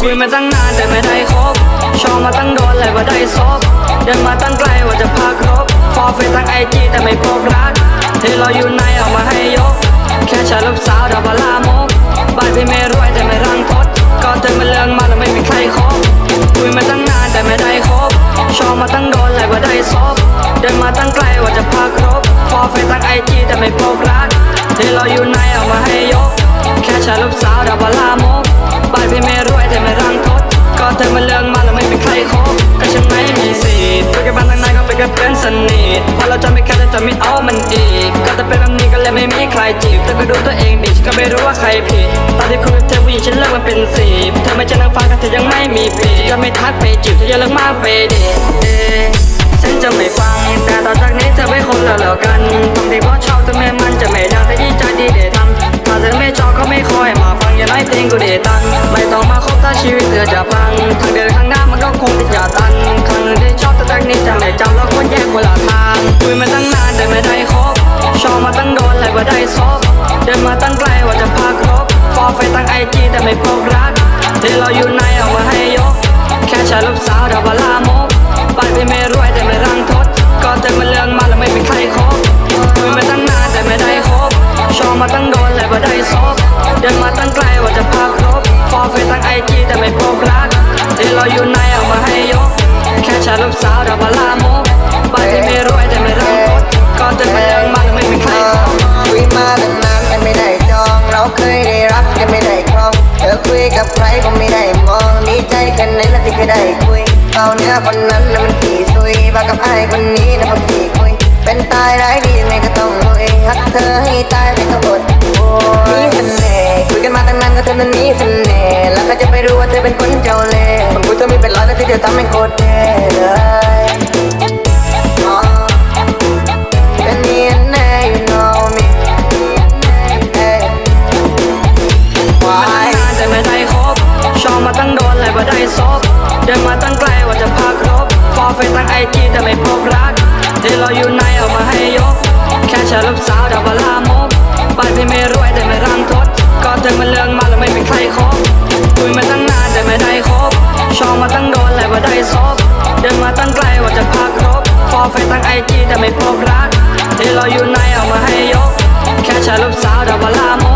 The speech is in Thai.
คุยมาตั้งนานแต่ไม่ได้คบชอบมาตั้งโดนเลยว่าได้ซบเดินมาตั้งไกลว่าจะพาครบฟอร์เฟซตั้งไอจีแต่ไม่พบรักเธอเราอยู่ในเอามาให้ยก แค่ฉันลูกสาวดอกบาลามกบ้านพี่ไม่รวยแต่ไม่รังทดก็เธอมาเลืองมาแล้วไม่มีใครคบคุยมาตั้งนานแต่ไม่ได้คบชอบมาตั้งโดนเลยว่าได้ซบเดินมาตั้งไกลว่าจะพาครบฟอร์เฟซตั้งไอจีแต่ไม่พบรักเธอเราอยู่ในเอามาให้ยก แค่ฉันลูกสาวดอกบาลามก เธอมาเลื่องมาแล้วไม่มีใครคบก็ฉันไม่มีสิทธิ์ไปกับบ้านตั้งนานก็ไปกับเพื่อนสนิทพอเราจะไม่แค่จะไม่เอามันอีก ก็จะเป็นแบบนี้ก็เลยไม่มีใครจีบเธอก็ดูตัวเองดิฉันก็ไม่รู้ว่าใครผิดตอนที่คุยกับเธอผู้หญิงฉันเลิกมันเป็นสิบเธอไม่ใช่นางฟ้าก็เธอยังไม่มีปีกก็ไม่ทักไปจีบเธออย่าเลิกมากไปเด็เอฉันจะไม่ฟังแต่ต่อจากนี้จะไม่คบแล้วแล้วกันบางทีก็ชอบแต่แม่มันจะไม่ดังแต่ยิ่งใจดีเดทำถ้าเธอไม่ชอบก็ไม่คอยมาฟังอย่าไล่เพลงกูเดตันไม่ต้องมาคบถ้าชีวิตเธอจะพั ว่าหลาทางคุยมาตั้งนานแต่ไม่ได้คบชอบมาตั้งโดนแต่ว่าได้ซบเดินมาตั้งไกลว่าจะพาครบฟอไฟตั้งไอจีแต่ไม่พบรักเธอเราอยู่ในเอามาให้ยก แค่ฉันลูกสาวดอกบาลามกบ้านพี่ไม่รวยแต่ไม่รังทด ก็เธอมาเลือง คุยกับใครก็ไม่ได้มองดีใจแค่ไหนละที่เคยได้คุยเอาเนื้อคนนั้นนะมันขี่ซุยบากับไอ้คนนี้นะพอขี่คุย เป็นตายร้ายดียังไงก็ต้องลุยฮักเธอให้ตายไม่ต้องอดโอ้ยมีเสน่ห์คุยกันมาตั้งนานก็เธอนั้นมีเสน่ห์ เดินมาตั้งไกลว่าจะพาครบฟอไฟตั้งไอจีแต่ไม่พบรักที่เราอยู่ในเอามาให้ยก แค่ชาลูกสาวดาวลามกบ้านที่ไม่รวยแต่ไม่รังทดก็เธอมาเลื่องมาแล้วไม่มีใครคบคุยมาตั้งนานแต่ไม่ได้คบชอบมาตั้งโดนแล้ว่าได้ซบเดินมาตั้งไกลว่าจะพาครบฟอไฟตั้งไอจีแต่ไม่พบรักที่เราอยู่ในเอามาให้ยก แค่ชาลูกสาวดาวลามก